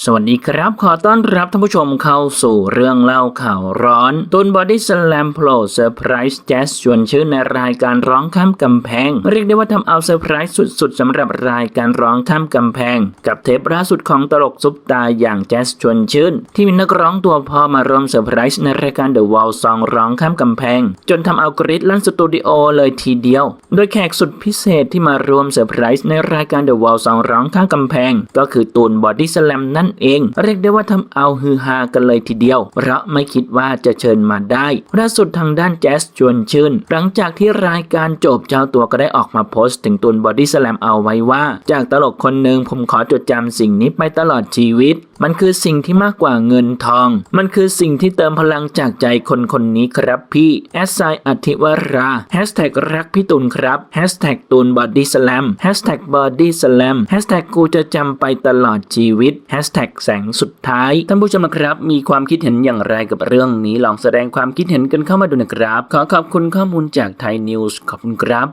สวัสดีครับ ขอต้อนรับท่านผู้ชมเข้าสู่เรื่องเล่าข่าวร้อน ตุนบอดี้สแลมโผล่เซอร์ไพรส์แจ๊สชวนชื่นในรายการร้องข้ามกำแพง เรียกได้ว่าทำเอาเซอร์ไพรส์สุดๆสำหรับรายการร้องข้ามกำแพง กับเทปล่าสุดของตลกซุปตาอย่างแจ๊สชวนชื่น ที่มีนักร้องตัวพ่อมารวมเซอร์ไพรส์ในรายการ The Wall Song ร้องข้ามกำแพง จนทำเอากรีดลั่นสตูดิโอเลยทีเดียว โดยแขกสุดพิเศษที่มารวมเซอร์ไพรส์ในรายการ The Wall Song ร้องข้ามกำแพง ก็คือตูนบอดี้สแลมนั่นเอง เรียกได้ว่าทำเอาฮือฮากันเลยทีเดียว เพราะไม่คิดว่าจะเชิญมาได้ล่าสุดทางด้านแจ๊สชวนชื่น หลังจากที่รายการจบเจ้าตัวก็ได้ออกมาโพสต์ ถึงตูนบอดี้สแลมเอาไว้ว่า จากตลกคนหนึ่งผมขอจดจำสิ่งนี้ไปตลอดชีวิต มันคือสิ่งที่มากกว่าเงินทอง มันคือสิ่งที่เติมพลังจากใจคนคนนี้ครับพี่แอสไซอธิวราแฮชแท็กรักพี่ตูนครับแฮชแท็กตูนบอดี้สแลมแฮชแท็กบอดี้สแลมแฮชแท็กกูจะจำไปตลอดชีวิตแฮชแท็กแสงสุดท้าย ท่านผู้ชมนะครับ มีความคิดเห็นอย่างไรกับเรื่องนี้ลองแสดงความคิดเห็นกันเข้ามาดูนะครับ ขอขอบคุณข้อมูลจากไทยนิวส์ขอบคุณครับ